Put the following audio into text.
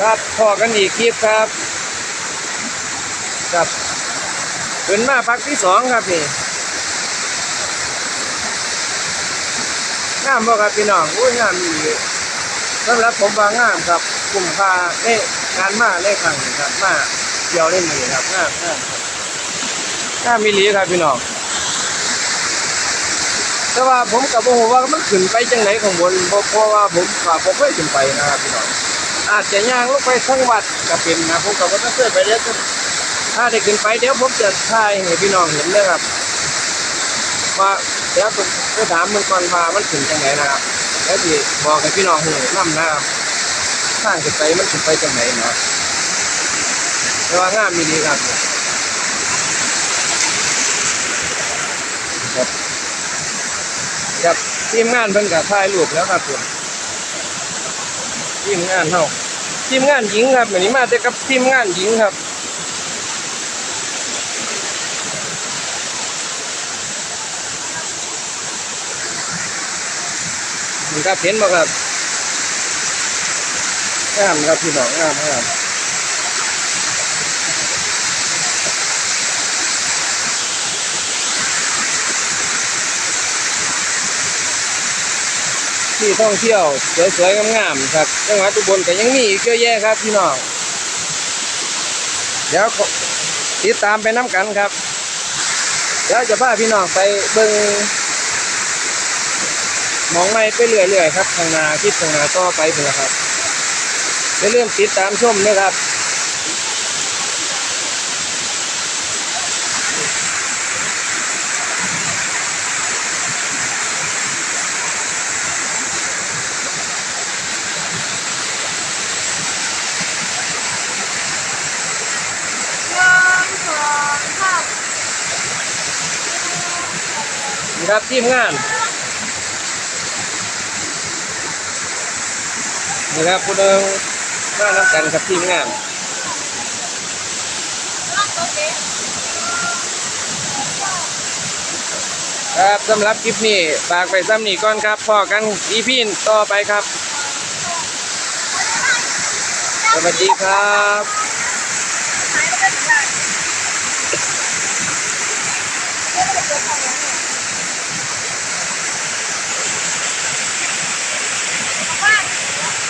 ครับพอกันอีกคลิปครับครับเป็นมาพักที่สองครับนี่งามบ่ครับพี่น้องอุ้ยงามอีหลีสำหรับผมว่างามครับคุ้มค่าในงานมาในครั้งครับมาเที่ยวเล่นนี่ครับงามงามงามมีหลีครับพี่น้องแต่ว่าผมกับโมโหว่ามันขึ้นไปจังไหนของบนเพราะว่าผมกับผมเคยขึ้นไปนะครับพี่น้อง อาจจะย่างลงไปทั้งวัดก็เป็นนะผมก็บ่ต้องเสื้อไปเด้อถ้าได้ขึ้นไปเดี๋ยวผมจะถ่ายให้พี่น้องเห็นเลยครับว่าเดี๋ยวผมไปถามมึงก่อนว่ามันขึ้นจังไหนนะครับแล้วที่บอกให้พี่น้องเห็นนํนะครับทางขึ้นไปมันขึ้นไปจังไหนนะแต่ว่างามมีดีครับครับครับทีมงานเพิ่นก็ถ่ายรูปแล้วครับผมทีมงานเฮา ทีมงานหญิงครับวันนี้มาแต่กับทีมงานหญิงครับนี่ครับเห็นบ่ครับงามครับพี่น้องงามงาม ที่ท่องเที่ยวสวยๆงามๆครับจังหวัดอุบลก็ยังมีอีกเยอะแยะครับพี่น้องเดี๋ยวติดตามไปน้ำกันครับเดี๋ยวจะพาพี่น้องไปเบิ้งมองไม่ไปเรื่อยๆครับทางนาคิดทางนาต่อไปเถอะครับอย่าลืมติดตามชมนะครับ หนึ่งสองสาม นี่ครับทีมงานนี่ครับผู้เดิงมาน้ำกันครับทีมงานครับสำหรับคลิปนี้ฝากไปซ้ำนีก่อนครับพอกันอีพีต่อไปครับ สวัสดีครับ